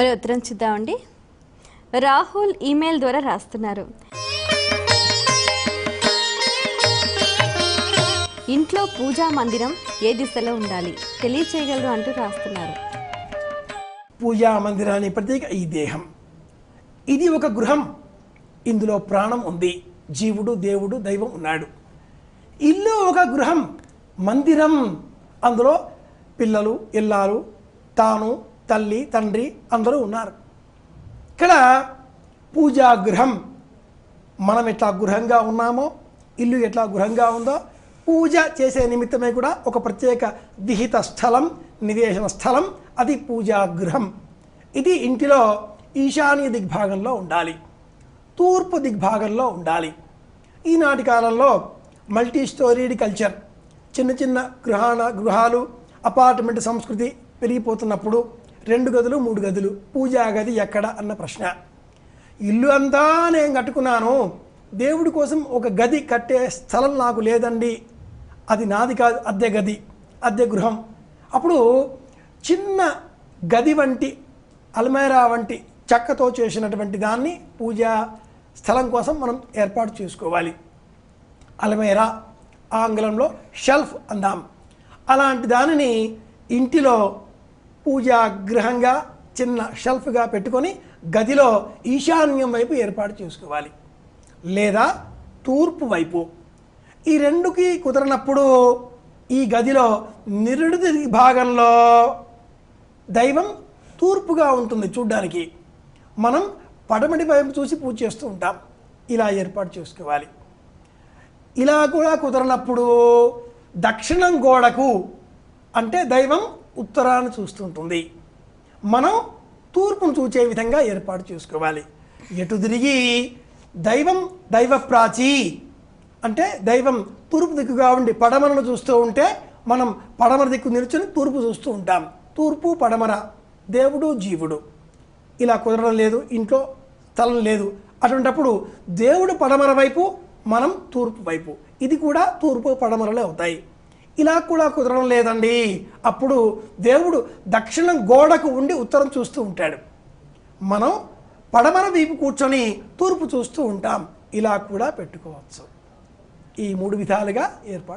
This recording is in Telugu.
మరి ఉత్తరం చూద్దామండి. రాహుల్ ఈమెయిల్ ద్వారా రాస్తున్నారు. ఇంట్లో పూజా మందిరం ఏ దిశలో ఉండాలి? తెలియచేయగలరు అంటూ రాస్తున్నారు. పూజా మందిరాన్ని ప్రత్యేక ఈ దేహం. ఇది ఒక గృహం. ఇందులో ప్రాణం ఉంది. జీవుడు దేవుడు దైవం ఉన్నాడు. ఇల్లు ఒక గృహం. మందిరం. అందులో పిల్లలు ఇల్లాలు తాను తల్లి తండ్రి అందరూ ఉన్నారు. ఇక్కడ పూజా గృహం మనం ఎట్లా గృహంగా ఉన్నామో ఇల్లు ఎట్లా గృహంగా ఉందో పూజ చేసే నిమిత్తమే కూడా ఒక ప్రత్యేక విహిత స్థలం నివేశన స్థలం అది పూజా గృహం ఇది ఇంటిలో ఈశాన్య దిగ్భాగంలో ఉండాలి. తూర్పు దిగ్భాగంలో ఉండాలి. ఈనాటి కాలంలో మల్టీ స్టోరీడ్ కల్చర్ చిన్న చిన్న గృహాణ గృహాలు అపార్ట్మెంట్ సంస్కృతి పెరిగిపోతున్నప్పుడు రెండు గదులు మూడు గదులు. పూజా గది ఎక్కడ అన్న ప్రశ్న. ఇల్లు అంతా నేను కట్టుకున్నాను. దేవుడి కోసం ఒక గది కట్టే స్థలం నాకు లేదండి. అది నాది కాదు అద్దె గది అద్దె గృహం. అప్పుడు చిన్న గది వంటి అల్మైరా వంటి చెక్కతో చేసినటువంటి దాన్ని పూజా స్థలం కోసం మనం ఏర్పాటు చేసుకోవాలి. అల్మైరా ఆంగ్లంలో షెల్ఫ్ అందాం. అలాంటి దానిని ఇంటిలో పూజాగ్రహంగా చిన్న షెల్ఫ్గా పెట్టుకొని గదిలో ఈశాన్యం వైపు ఏర్పాటు చేసుకోవాలి. లేదా తూర్పు వైపు. ఈ రెండుకి కుదరనప్పుడు ఈ గదిలో నిరుడి భాగంలో దైవం తూర్పుగా ఉంటుంది చూడ్డానికి. మనం పడమటి వైపు చూసి పూజ చేస్తూ ఉంటాం. ఇలా ఏర్పాటు చేసుకోవాలి. ఇలా కూడా కుదరనప్పుడు దక్షిణం గోడకు అంటే దైవం ఉత్తరాన్ని చూస్తుంటుంది. మనం తూర్పును చూచే విధంగా ఏర్పాటు చేసుకోవాలి. ఎటు తిరిగి? దైవం దైవ ప్రాచి అంటే దైవం తూర్పు దిక్కుగా ఉండి పడమరను చూస్తూ ఉంటే మనం పడమర దిక్కు నిల్చుని తూర్పు చూస్తూ ఉంటాం. తూర్పు పడమర దేవుడు జీవుడు. ఇలా కుదరడం లేదు ఇంట్లో స్థలం లేదు. అటువంటప్పుడు దేవుడు పడమర వైపు మనం తూర్పు వైపు. ఇది కూడా తూర్పు పడమరలే అవుతాయి. ఇలా కూడా కుదరడం లేదండి. అప్పుడు దేవుడు దక్షిణం గోడకు ఉండి ఉత్తరం చూస్తూ ఉంటాడు. మనం పడమర వీపు కూర్చొని తూర్పు చూస్తూ ఉంటాం. ఇలా కూడా పెట్టుకోవచ్చు. ఈ మూడు విధాలుగా ఏర్పాటు